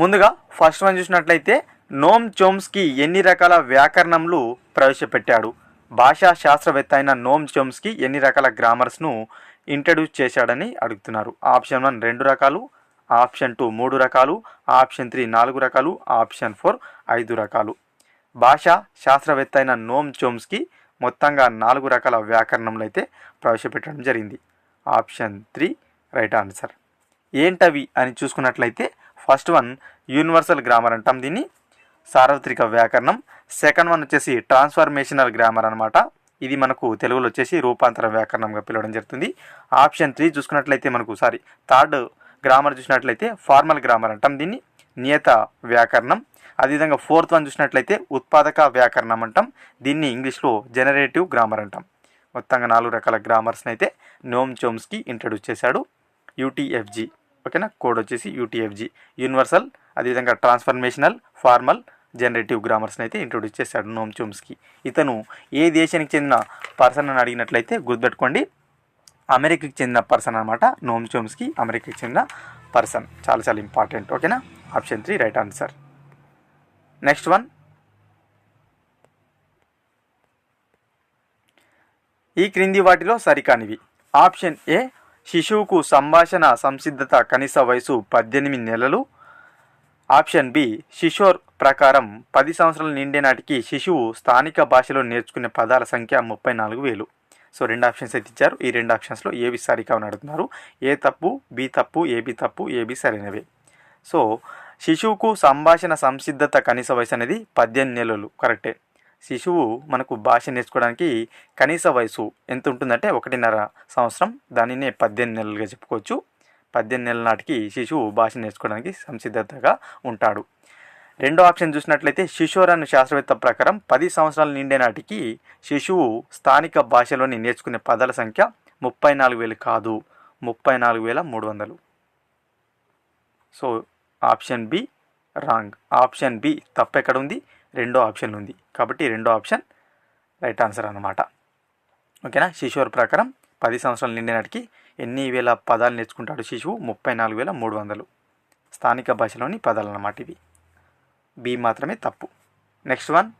ముందుగా first one చూసినట్లయితే నోమ్ చోమ్స్కి ఎన్ని రకాల వ్యాకరణంలు ప్రవేశపెట్టాడు? భాషా శాస్త్రవేత్త అయిన నోమ్ చోమ్స్కి ఎన్ని రకాల గ్రామర్స్ను ఇంట్రడ్యూస్ చేశాడని అడుగుతున్నారు? ఆప్షన్ వన్ రెండు రకాలు ఆప్షన్ టూ మూడు రకాలు ఆప్షన్ త్రీ నాలుగు రకాలు ఆప్షన్ ఫోర్ ఐదు రకాలు. భాషా శాస్త్రవేత్త అయిన నోమ్ చోమ్స్కి మొత్తంగా నాలుగు రకాల వ్యాకరణంలో అయితే ప్రవేశపెట్టడం జరిగింది. ఆప్షన్ త్రీ రైట్ ఆన్సర్ ఏంటవి అని చూసుకున్నట్లయితే ఫస్ట్ వన్ యూనివర్సల్ గ్రామర్ అంటాం దీన్ని. సార్వత్రిక వ్యాకరణం. సెకండ్ వన్ వచ్చేసి ట్రాన్స్ఫర్మేషనల్ గ్రామర్ అనమాట ఇది మనకు తెలుగులో వచ్చేసి రూపాంతర వ్యాకరణంగా పిలవడం జరుగుతుంది. ఆప్షన్ త్రీ చూసుకున్నట్లయితే మనకు సారీ థర్డ్ గ్రామర్ చూసినట్లయితే ఫార్మల్ గ్రామర్ అంటాం దీన్ని. నియత వ్యాకరణం. అదేవిధంగా ఫోర్త్ వన్ చూసినట్లయితే ఉత్పాదక వ్యాకరణం అంటాం. దీన్ని ఇంగ్లీష్లో జనరేటివ్ గ్రామర్ అంటాం. మొత్తంగా నాలుగు రకాల గ్రామర్స్ని అయితే నోమ్ చోమ్స్కి ఇంట్రడ్యూస్ చేశాడు. యూటీఎఫ్జి. ఓకేనా? కోడ్ వచ్చేసి యూటీఎఫ్జి. యూనివర్సల్ అదేవిధంగా ట్రాన్స్ఫర్మేషనల్ ఫార్మల్ జనరేటివ్ గ్రామర్స్ని అయితే ఇంట్రొడ్యూస్ చేశాడు నోమ్ చోమ్స్కి. ఇతను ఏ దేశానికి చెందిన పర్సన్ అని అడిగినట్లయితే గుర్తుపెట్టుకోండి. అమెరికాకి చెందిన పర్సన్ అనమాట నోమ్ చోమ్స్కి అమెరికాకి చెందిన పర్సన్. చాలా చాలా ఇంపార్టెంట్. ఓకేనా? Option three right answer. Next one. ఈ క్రింది వాటిలో సరికానివి. ఆప్షన్ ఏ శిశువుకు సంభాషణ సంసిద్ధత కనీస వయసు పద్దెనిమిది నెలలు. ఆప్షన్ బి శిశోర్ ప్రకారం పది సంవత్సరాలు నిండే నాటికి శిశువు స్థానిక భాషలో నేర్చుకునే పదాల సంఖ్య ముప్పై నాలుగు వేలు. సో రెండు ఆప్షన్స్ అయితే ఇచ్చారు. ఈ రెండు ఆప్షన్స్లో ఏవి సరిగా అని అడుగుతున్నారు. ఏ తప్పు బి తప్పు ఏబి తప్పు ఏబి సరైనవే. సో శిశువుకు సంభాషణ సంసిద్ధత కనీస వయసు అనేది పద్దెనిమిది నెలలు. కరెక్టే. శిశువు మనకు భాష నేర్చుకోవడానికి కనీస వయసు ఎంత ఉంటుందంటే ఒకటిన్నర సంవత్సరం. దానినే పద్దెనిమిది నెలలుగా చెప్పుకోవచ్చు. పద్దెనిమిది నెలల నాటికి శిశువు భాష నేర్చుకోవడానికి సంసిద్ధతగా ఉంటాడు. రెండో ఆప్షన్ చూసినట్లయితే శిశోర్ శాస్త్రవేత్త ప్రకారం పది సంవత్సరాలు నిండే నాటికి శిశువు స్థానిక భాషలోని నేర్చుకునే పదాల సంఖ్య ముప్పై నాలుగు వేలు కాదు. ముప్పై నాలుగు వేల మూడు వందలు. So option B wrong. Option B తప్పు ఎక్కడ ఉంది? రెండో ఆప్షన్ ఉంది. కాబట్టి రెండో ఆప్షన్ రైట్ ఆన్సర్ అన్నమాట. ఓకేనా? శిశువుల ప్రకారం పది సంవత్సరాలు నిండినాటికి ఎన్ని వేల పదాలు నేర్చుకుంటాడు శిశువు? ముప్పై నాలుగు వేల మూడు వందలు. స్థానిక భాషలోని పదాలు అన్నమాట ఇవి. బి మాత్రమే తప్పు. Next one.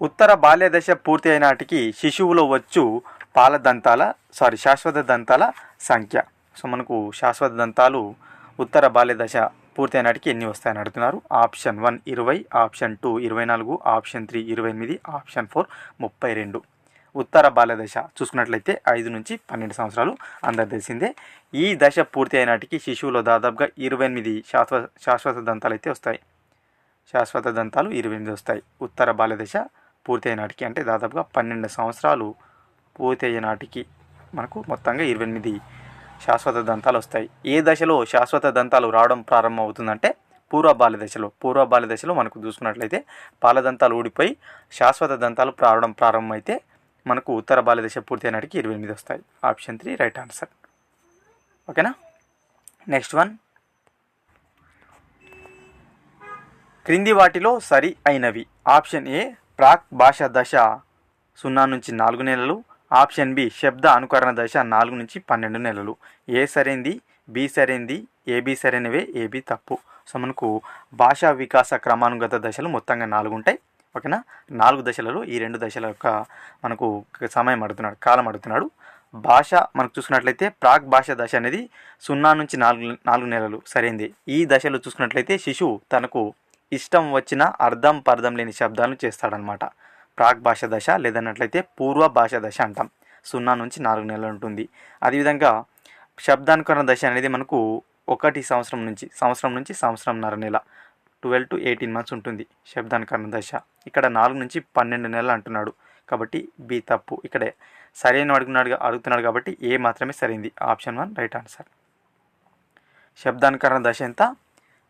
ఉత్తర బాల్య దశ పూర్తి అయినాటికి శిశువులో వచ్చు పాల దంతాల సారీ శాశ్వత దంతాల సంఖ్య. సో మనకు శాశ్వత దంతాలు ఉత్తర బాల్యదశ పూర్తి ఎన్ని వస్తాయని అడుగుతున్నారు? ఆప్షన్ వన్ ఇరవై ఆప్షన్ టూ ఇరవై నాలుగు ఆప్షన్ త్రీ ఇరవై ఎనిమిది ఆప్షన్ ఫోర్ ముప్పై రెండు ఉత్తర బాల్య దశ చూసుకున్నట్లయితే ఐదు నుంచి పన్నెండు సంవత్సరాలు అందరు తెలిసిందే. ఈ దశ పూర్తి అయినాటికి శిశువులో దాదాపుగా ఇరవై ఎనిమిది శాశ్వత శాశ్వత దంతాలు అయితే వస్తాయి. శాశ్వత దంతాలు ఇరవై ఎనిమిది వస్తాయి. ఉత్తర బాల్య దశ పూర్తి అయినాటికి అంటే దాదాపుగా పన్నెండు సంవత్సరాలు పూర్తి అయ్యే నాటికి మనకు మొత్తంగా ఇరవై ఎనిమిది శాశ్వత దంతాలు వస్తాయి. ఏ దశలో శాశ్వత దంతాలు రావడం ప్రారంభం అవుతుందంటే పూర్వ బాల్య దశలో. పూర్వ బాల్య దశలో మనకు చూసుకున్నట్లయితే పాల దంతాలు ఊడిపోయి శాశ్వత దంతాలు రావడం ప్రారంభమైతే మనకు ఉత్తర బాల్య దశ పూర్తయినాటికి ఇరవై ఎనిమిది వస్తాయి. Option three right answer. ఓకేనా? Next one. క్రింది వాటిలో సరి అయినవి. ఆప్షన్ ఏ ప్రాక్ భాష దశ సున్నా నుంచి నాలుగు నెలలు. ఆప్షన్ బి శబ్ద అనుకరణ దశ నాలుగు నుంచి పన్నెండు నెలలు. ఏ సరైంది? బి సరైంది. ఏబి సరైనవే? ఏబి తప్పు. సో మనకు భాషా వికాస క్రమానుగత దశలు మొత్తంగా నాలుగు ఉంటాయి. ఓకేనా? నాలుగు దశలలో ఈ రెండు దశల యొక్క మనకు సమయం అడుగుతున్నాడు కాలం అడుగుతున్నాడు. భాష మనకు చూసుకున్నట్లయితే ప్రాక్ భాష దశ అనేది సున్నా నుంచి నాలుగు నాలుగు నెలలు సరైంది. ఈ దశలో చూసుకున్నట్లయితే శిశువు తనకు ఇష్టం వచ్చిన అర్థం పర్థం లేని శబ్దాలను చేస్తాడనమాట ప్రాక్ భాష దశ లేదన్నట్లయితే పూర్వ భాష దశ అంటాం. సున్నా నుంచి నాలుగు నెలలు ఉంటుంది. అదేవిధంగా శబ్దానుకరణ దశ అనేది మనకు ఒకటి సంవత్సరం నుంచి సంవత్సరం నుంచి సంవత్సరంన్నర నెల ట్వెల్వ్ టు ఎయిటీన్ మంత్స్ ఉంటుంది శబ్దానుకరణ దశ. ఇక్కడ నాలుగు నుంచి పన్నెండు నెలలు అంటున్నాడు. కాబట్టి బి తప్పు. ఇక్కడే సరైన అడుగున్నాడు అడుగుతున్నాడు కాబట్టి ఏ మాత్రమే సరైంది. Option one right answer. శబ్దానుకరణ దశ ఎంత?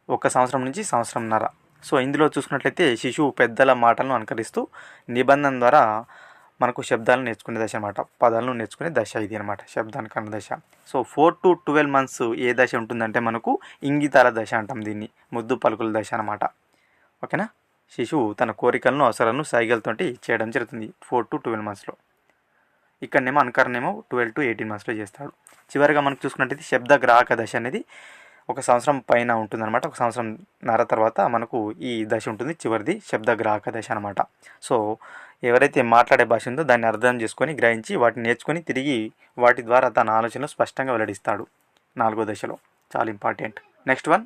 ఒక సంవత్సరం నుంచి సంవత్సరంన్నర. సో ఇందులో చూసుకున్నట్లయితే శిశువు పెద్దల మాటలను అనుకరిస్తూ నిబంధన ద్వారా మనకు శబ్దాలను నేర్చుకునే దశ అనమాట పదాలను నేర్చుకునే దశ ఇది అనమాట శబ్దానుకరణ దశ. So four to twelve months ఏ దశ ఉంటుందంటే మనకు ఇంగితాల దశ అంటాం దీన్ని. ముద్దు పలుకుల దశ అనమాట ఓకేనా? శిశువు తన కోరికలను అవసరాలను సైగలతోటి చేయడం జరుగుతుంది ఫోర్ టు ట్వెల్వ్ మంత్స్లో. ఇక్కడనేమో అనుకరణేమో ట్వెల్వ్ టు ఎయిటీన్ మంత్స్లో చేస్తాడు. చివరిగా మనకు చూసుకున్నట్టయితే శబ్ద గ్రాహక దశ అనేది ఒక సంవత్సరం పైన ఉంటుందన్నమాట. ఒక సంవత్సరం నర తర్వాత మనకు ఈ దశ ఉంటుంది. చివరిది శబ్ద గ్రాహక దశ అనమాట సో ఎవరైతే మాట్లాడే భాష ఉందో దాన్ని అర్థం చేసుకొని గ్రహించి వాటిని నేర్చుకొని తిరిగి వాటి ద్వారా తన ఆలోచనలు స్పష్టంగా వెల్లడిస్తాడు. నాలుగో దశలో. చాలా ఇంపార్టెంట్. Next one.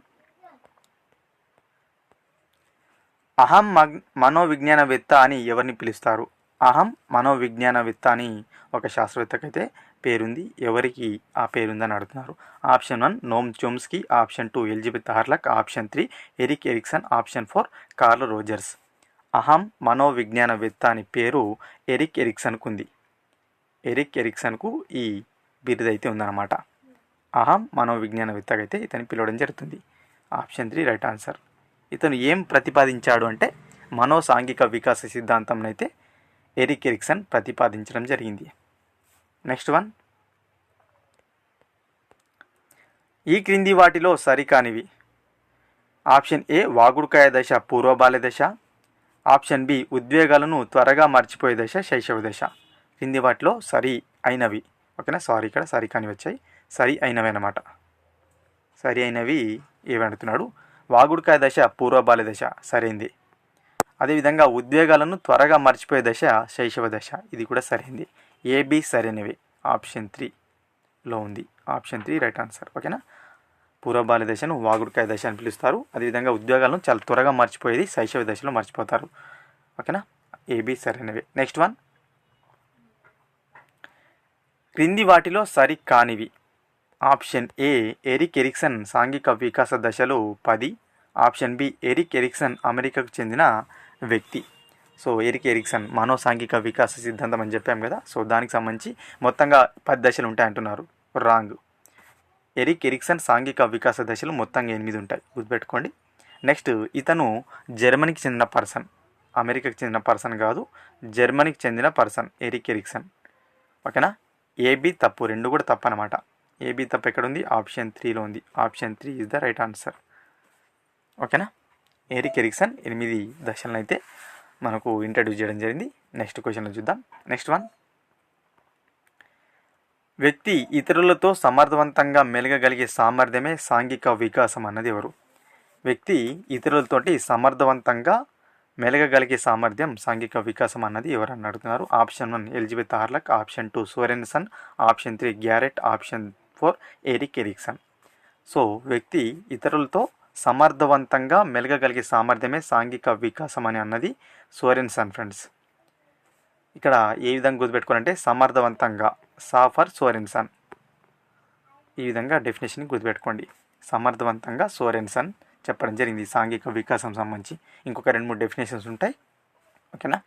అహం మగ్ మనోవిజ్ఞానవేత్త అని ఎవరిని పిలుస్తారు? అహం మనోవిజ్ఞానవేత్త అని ఒక శాస్త్రవేత్తకైతే పేరుంది. ఎవరికి ఆ పేరుందని అడుగుతున్నారు? Option one Noam Chomsky. Option two Elizabeth Hurlock. Option three Erik Erikson. Option four Carl Rogers. అహం మనోవిజ్ఞానవేత్త అని పేరు ఎరిక్ ఎరిక్సన్కు ఉంది ఎరిక్ ఎరిక్సన్కు ఈ బిరుదైతే ఉందన్నమాట. అహం మనోవిజ్ఞానవేత్తగా అయితే ఇతని పిలవడం జరుగుతుంది. Option three right answer. ఇతను ఏం ప్రతిపాదించాడు అంటే మనోసాంఘిక వికాస సిద్ధాంతం అయితే ఎరిక్ ఎరిక్సన్ ప్రతిపాదించడం జరిగింది. Next one. ఈ క్రింది వాటిలో సరికానివి. ఆప్షన్ ఏ వాగుడుకాయ దశ పూర్వబాల్య దశ. ఆప్షన్ బి ఉద్వేగాలను త్వరగా మర్చిపోయే దశ శైశవ దశ. క్రింది వాటిలో సరి అయినవి. ఓకేనా? సారీ ఇక్కడ సరి కాని వచ్చాయి. సరి అయినవి అన్నమాట. సరి అయినవి ఏమంటున్నాడు? వాగుడుకాయ దశ పూర్వబాల్య దశ. సరైంది. అదేవిధంగా ఉద్వేగాలను త్వరగా మర్చిపోయే దశ శైశవ దశ. ఇది కూడా సరైంది. ఏబి సరైనవి. ఆప్షన్ త్రీలో ఉంది. Option three right answer. ఓకేనా? పూర్వబాల్య దశను వాగుడుకాయ దశ అని పిలుస్తారు. అదేవిధంగా ఉద్యోగాలను చాలా త్వరగా మర్చిపోయేది శైశవ దశలో మర్చిపోతారు. ఓకేనా? ఏబి సరైనవి. Next one. క్రింది వాటిలో సరి కానివి ఆప్షన్ ఏ ఎరిక్ ఎరిక్సన్ సాంఘిక వికాస దశలు పది. ఆప్షన్ బి ఎరిక్ ఎరిక్సన్ అమెరికాకు చెందిన వ్యక్తి. సో ఎరిక్ ఎరిక్సన్ మనోసాంఘిక వికాస సిద్ధాంతం అని చెప్పాం కదా. సో దానికి సంబంధించి మొత్తంగా పది దశలు ఉంటాయంటున్నారు. రాంగ్. ఎరిక్ ఎరిక్సన్ సాంఘిక వికాస దశలు మొత్తంగా ఎనిమిది ఉంటాయి. గుర్తుపెట్టుకోండి. నెక్స్ట్ ఇతను జర్మనీకి చెందిన పర్సన్. అమెరికాకి చెందిన పర్సన్ కాదు. జర్మనీకి చెందిన పర్సన్ ఎరిక్ ఎరిక్సన్. ఓకేనా? ఏబీ తప్పు. రెండు కూడా తప్పు అనమాట ఏబీ తప్పు ఎక్కడ ఉంది? ఆప్షన్ త్రీలో ఉంది. Option three is the right answer. ఓకేనా? ఎరిక్ ఎరిక్సన్ ఎనిమిది దశలను అయితే మనకు ఇంట్రడ్యూస్ చేయడం జరిగింది. నెక్స్ట్ క్వశ్చన్లో చూద్దాం. నెక్స్ట్ వన్ వ్యక్తి ఇతరులతో సమర్థవంతంగా మెలగగలిగే సామర్థ్యమే సాంఘిక వికాసం అన్నది ఎవరు? వ్యక్తి ఇతరులతోటి సమర్థవంతంగా మెలగగలిగే సామర్థ్యం సాంఘిక వికాసం అన్నది ఎవరని అడుగుతున్నారు? Option one Elizabeth Hurlock option two Sorenson option three Garrett option four Erik Erikson so వ్యక్తి ఇతరులతో సమర్థవంతంగా మెలగగలిగే సామర్థ్యమే సాంఘిక వికాసం అని అన్నది సోరెన్సన్ ఫ్రెండ్స్. ఇక్కడ ఏ విధంగా గుర్తుపెట్టుకోవాలంటే సమర్థవంతంగా సాఫర్ సోరెన్సన్ ఈ విధంగా డెఫినేషన్ గుర్తుపెట్టుకోండి. సమర్థవంతంగా సోరెన్సన్ చెప్పడం జరిగింది. సాంఘిక వికాసం సంబంధించి ఇంకొక రెండు మూడు డెఫినేషన్స్ ఉంటాయి. ఓకేనా?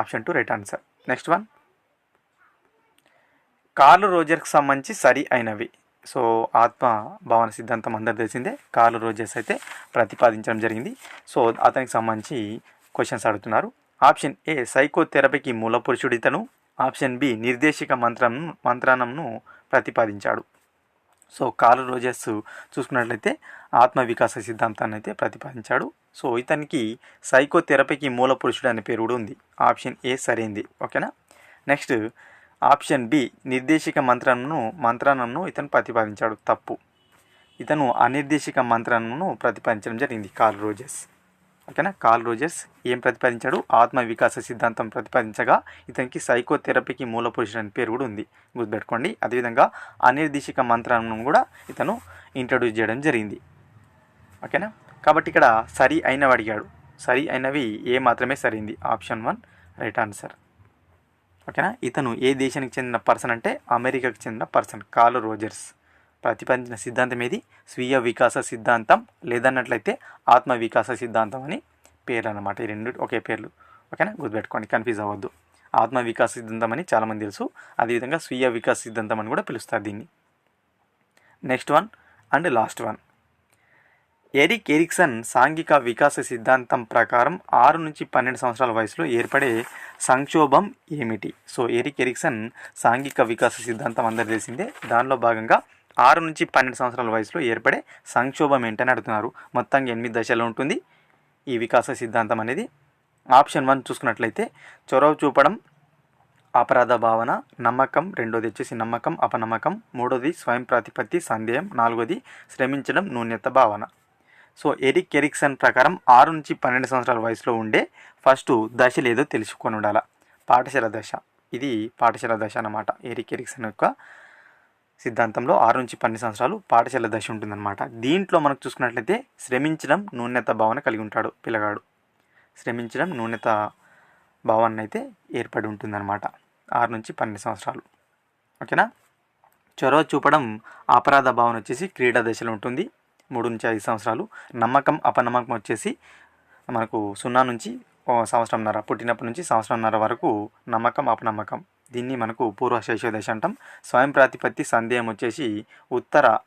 Option two right answer. Next one. Carl రోజర్కి సంబంధించి సరి అయినవి. సో ఆత్మ భావన సిద్ధాంతం అందరు తెలిసిందే. కార్లు రోజెస్ అయితే ప్రతిపాదించడం జరిగింది. సో అతనికి సంబంధించి క్వశ్చన్స్ అడుగుతున్నారు. ఆప్షన్ ఏ సైకోథెరపీకి మూల పురుషుడు ఇతను ఆప్షన్ బి నిర్దేశిక మంత్రం మంత్రానంను ప్రతిపాదించాడు. సో కార్ల్ రోజెస్ చూసుకున్నట్లయితే ఆత్మ వికాస సిద్ధాంతాన్ని అయితే ప్రతిపాదించాడు. సో ఇతనికి సైకోథెరపీకి మూల పురుషుడు అనే పేరు కూడా ఉంది. ఆప్షన్ ఏ సరైంది. ఓకేనా? నెక్స్ట్ ఆప్షన్ బి నిర్దేశిక మంత్రాలను మంత్రానంను ఇతను ప్రతిపాదించాడు. తప్పు. ఇతను అనిర్దేశిక మంత్రాలను ప్రతిపాదించడం జరిగింది. కార్ల్ రోజర్స్ ఓకేనా? కార్ల్ రోజర్స్ ఏం ప్రతిపాదించాడు? ఆత్మ వికాస సిద్ధాంతం ప్రతిపాదించగా ఇతనికి సైకోథెరపీకి మూల పురుషుడు అని పేరు కూడా ఉంది. గుర్తుపెట్టుకోండి. అదేవిధంగా అనిర్దేశిక మంత్రాలను కూడా ఇతను ఇంట్రడ్యూస్ చేయడం జరిగింది. ఓకేనా? కాబట్టి ఇక్కడ సరి అయినవి అడిగాడు. సరి అయినవి ఏ మాత్రమే సరైంది ఆప్షన్ వన్ రైట్ ఆన్సర్. ఓకేనా? ఇతను ఏ దేశానికి చెందిన పర్సన్ అంటే అమెరికాకు చెందిన పర్సన్ కార్ల్ రోజర్స్. ప్రతిపాదించిన సిద్ధాంతం ఏది? స్వీయ వికాస సిద్ధాంతం లేదన్నట్లయితే ఆత్మ వికాస సిద్ధాంతం అని పేర్లు అనమాట ఈ రెండు ఒకే పేర్లు. ఓకేనా? గుర్తుపెట్టుకోండి కన్ఫ్యూజ్ అవ్వద్దు. ఆత్మ వికాస సిద్ధాంతం అని చాలామంది తెలుసు. అదేవిధంగా స్వీయ వికాస సిద్ధాంతం అని కూడా పిలుస్తారు దీన్ని. Next one and last one. Erik Erikson సాంఘిక వికాస సిద్ధాంతం ప్రకారం ఆరు నుంచి పన్నెండు సంవత్సరాల వయసులో ఏర్పడే సంక్షోభం ఏమిటి? సో ఎరిక్ ఎరిక్సన్ సాంఘిక వికాస సిద్ధాంతం అందరు తెలిసిందే. దానిలో భాగంగా ఆరు నుంచి పన్నెండు సంవత్సరాల వయసులో ఏర్పడే సంక్షోభం ఏంటని అడుగుతున్నారు. మొత్తంగా ఎనిమిది దశలు ఉంటుంది ఈ వికాస సిద్ధాంతం అనేది. ఆప్షన్ వన్ చూసుకున్నట్లయితే చొరవ చూపడం అపరాధ భావన నమ్మకం రెండోది వచ్చేసి నమ్మకం అపనమ్మకం మూడోది స్వయం ప్రతిపత్తి సందేహం నాలుగోది శ్రమించడం నూన్యత భావన. సో ఎరిక్ ఎరిక్సన్ ప్రకారం ఆరు నుంచి పన్నెండు సంవత్సరాల వయసులో ఉండే ఫస్ట్ దశ లేదో తెలుసుకొని ఉండాల. పాఠశాల దశ. ఇది పాఠశాల దశ అన్నమాట. ఎరిక్ ఎరిక్సన్ యొక్క సిద్ధాంతంలో ఆరు నుంచి పన్నెండు సంవత్సరాలు పాఠశాల దశ ఉంటుందన్నమాట. దీంట్లో మనకు చూసుకున్నట్లయితే శ్రమించడం నూన్యత భావన కలిగి ఉంటాడు పిల్లగాడు. శ్రమించడం నూన్యత భావాన్ని అయితే ఏర్పడి ఉంటుందన్నమాట. ఆరు నుంచి పన్నెండు సంవత్సరాలు. ఓకేనా? చొరవ చూపడం అపరాధ భావన వచ్చేసి క్రీడా దశలో ఉంటుంది. మూడు నుంచి ఐదు సంవత్సరాలు నమ్మకం అపనమ్మకం వచ్చేసి మనకు సున్నా నుంచి సంవత్సరంన్నర పుట్టినప్పటి నుంచి సంవత్సరంన్నర వరకు నమ్మకం అపనమ్మకం. దీన్ని మనకు పూర్వ శైశవ దశ అంటాం. స్వయం ప్రాతిపత్తి సందేహం వచ్చేసి ఉత్తర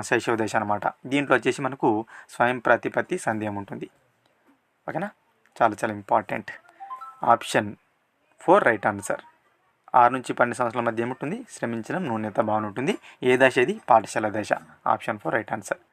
శైశవ దశ అనమాట దీంట్లో వచ్చేసి మనకు స్వయం ప్రాతిపత్తి సందేహం ఉంటుంది. ఓకేనా? చాలా చాలా important option four right answer. ఆరు నుంచి పన్నెండు సంవత్సరాల మధ్య ఏముంటుంది? శ్రమించడం నూనెత బాగుంటుంది? ఏ దశ ఇది? పాఠశాల దశ. Option four right answer.